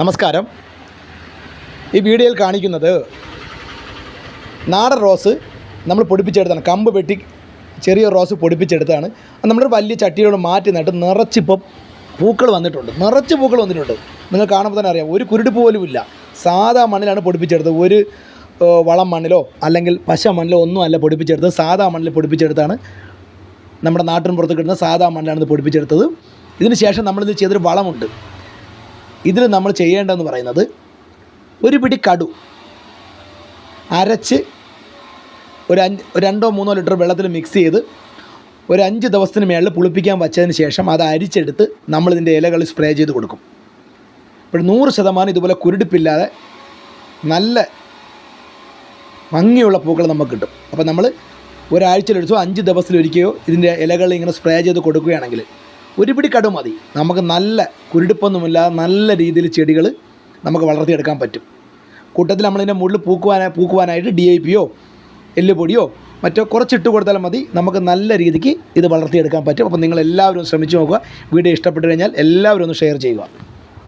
നമസ്കാരം. ഈ വീഡിയോയിൽ കാണിക്കുന്നത് നാടൻ റോസ് നമ്മൾ പൊടിപ്പിച്ചെടുത്താണ് കമ്പ് വെട്ടി ചെറിയ റോസ് പൊടിപ്പിച്ചെടുത്താണ് നമ്മളൊരു വലിയ ചട്ടിയോട് മാറ്റി നട്ട് നിറച്ചിപ്പം പൂക്കൾ വന്നിട്ടുണ്ട്. നിറച്ച് പൂക്കൾ വന്നിട്ടുണ്ട്. നിങ്ങൾ കാണുമ്പോൾ തന്നെ അറിയാം. ഒരു കുരുട് പോലും ഇല്ല. സാധാ മണ്ണിലാണ് പൊടിപ്പിച്ചെടുത്തത്. ഒരു വളം മണ്ണിലോ അല്ലെങ്കിൽ പശ മണ്ണിലോ ഒന്നും അല്ല പൊടിപ്പിച്ചെടുത്തത്. സാധാ മണ്ണിൽ പൊടിപ്പിച്ചെടുത്താണ്. നമ്മുടെ നാട്ടിൻ പുറത്ത് കിട്ടുന്ന സാധാ മണ്ണിലാണ് ഇത് പൊടിപ്പിച്ചെടുത്തത്. ഇതിന് ശേഷം നമ്മളിത് ചെയ്തൊരു വളമുണ്ട്. ഇതിൽ നമ്മൾ ചെയ്യേണ്ടതെന്ന് പറയുന്നത് ഒരു പിടി കടു അരച്ച് ഒരു അഞ്ച് രണ്ടോ മൂന്നോ ലിറ്റർ വെള്ളത്തിൽ മിക്സ് ചെയ്ത് ഒരു അഞ്ച് ദിവസത്തിന് മേളിൽ പുളിപ്പിക്കാൻ വച്ചതിന് ശേഷം അത് അരിച്ചെടുത്ത് നമ്മളിതിന്റെ ഇലകൾ സ്പ്രേ ചെയ്ത് കൊടുക്കും. ഇപ്പോൾ നൂറ് ശതമാനം ഇതുപോലെ കുരുടിപ്പില്ലാതെ നല്ല ഭംഗിയുള്ള പൂക്കൾ നമുക്ക് കിട്ടും. അപ്പോൾ നമ്മൾ ഒരാഴ്ചയിലൊരിച്ചോ അഞ്ച് ദിവസത്തിലൊരിക്കയോ ഇതിന്റെ ഇലകൾ ഇങ്ങനെ സ്പ്രേ ചെയ്ത് കൊടുക്കുകയാണെങ്കിൽ ഒരു പിടി കടു മതി. നമുക്ക് നല്ല കുരുടിപ്പൊന്നുമില്ലാതെ നല്ല രീതിയിൽ ചെടികൾ നമുക്ക് വളർത്തിയെടുക്കാൻ പറ്റും. കൂട്ടത്തിൽ നമ്മളിതിന്റെ മുകളിൽ പൂക്കുവാനായി പൂക്കുവാനായിട്ട് ഡി ഐ പിയോ എല്ലുപൊടിയോ മറ്റോ കുറച്ചിട്ട് കൊടുത്താൽ മതി. നമുക്ക് നല്ല രീതിക്ക് ഇത് വളർത്തിയെടുക്കാൻ പറ്റും. അപ്പോൾ നിങ്ങൾ എല്ലാവരും ശ്രമിച്ചു നോക്കുക. വീഡിയോ ഇഷ്ടപ്പെട്ടു കഴിഞ്ഞാൽ എല്ലാവരും ഒന്ന് ഷെയർ ചെയ്യുക.